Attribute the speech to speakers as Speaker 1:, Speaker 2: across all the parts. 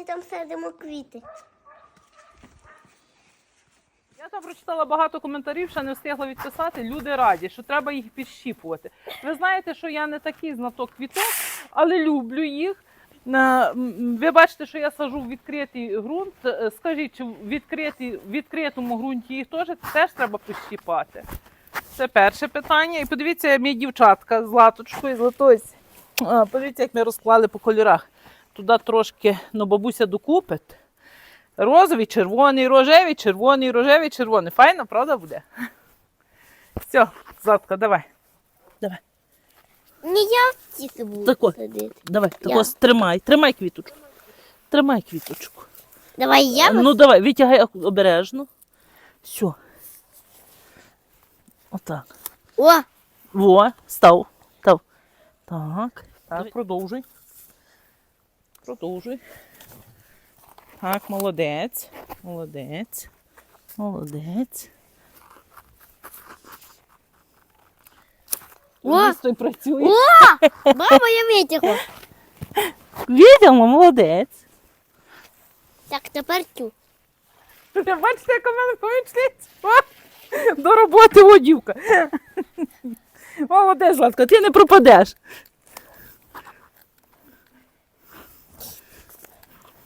Speaker 1: І там садимо квіти.
Speaker 2: Я там прочитала багато коментарів, ще не встигла відписати. Люди раді, що треба їх підщіпувати. Ви знаєте, що я не такий знаток квіток, але люблю їх. Ви бачите, що я сажу в відкритий ґрунт. Е, Скажіть, чи в відкритій, в відкритому ґрунті їх теж, теж треба підщіпати? Це перше питання. І подивіться, мій дівчатка з латочкою, з латось. Подивіться, як ми розклали по кольорах. Туди трошки ну, бабуся докупить. Розовий, червоний, рожевий, червоний, рожевий, червоний. Файно, правда буде? Все, Златка, давай. Давай.
Speaker 1: Не я тільки буду
Speaker 2: Тако.
Speaker 1: садити.
Speaker 2: Давай, тако, тримай, тримай квіточку. Тримай квіточку.
Speaker 1: Давай я.
Speaker 2: Ну давай, витягай ак- обережно. Все. Отак.
Speaker 1: О,
Speaker 2: Во, став. Став. Так. Так, продовжуй. Продовжуй. Так, молодець. Молодець. Молодець.
Speaker 1: О!
Speaker 2: Місто працює.
Speaker 1: О! баба, я витягла.
Speaker 2: Відомо, молодець.
Speaker 1: Так, тепер тю.
Speaker 2: Бачите, яка в мене помічниця? До роботи водівка. Молодець, Златка, ти не пропадеш.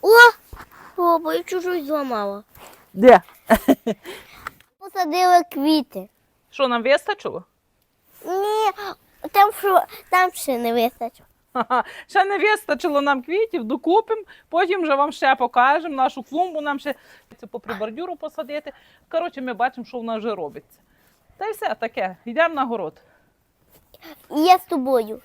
Speaker 1: О! О, бо я чужу зламала.
Speaker 2: Де?
Speaker 1: Посадили квіти.
Speaker 2: Що, нам вистачило?
Speaker 1: Ні, там, що, там ще не вистачило.
Speaker 2: Ха-ха. Ще не вистачило нам квітів, докупимо, потім вже вам ще покажемо нашу клумбу, нам ще це попри бордюру посадити. Коротше, ми бачимо, що в нас вже робиться. Та й все таке, йдемо на город.
Speaker 1: І я з тобою.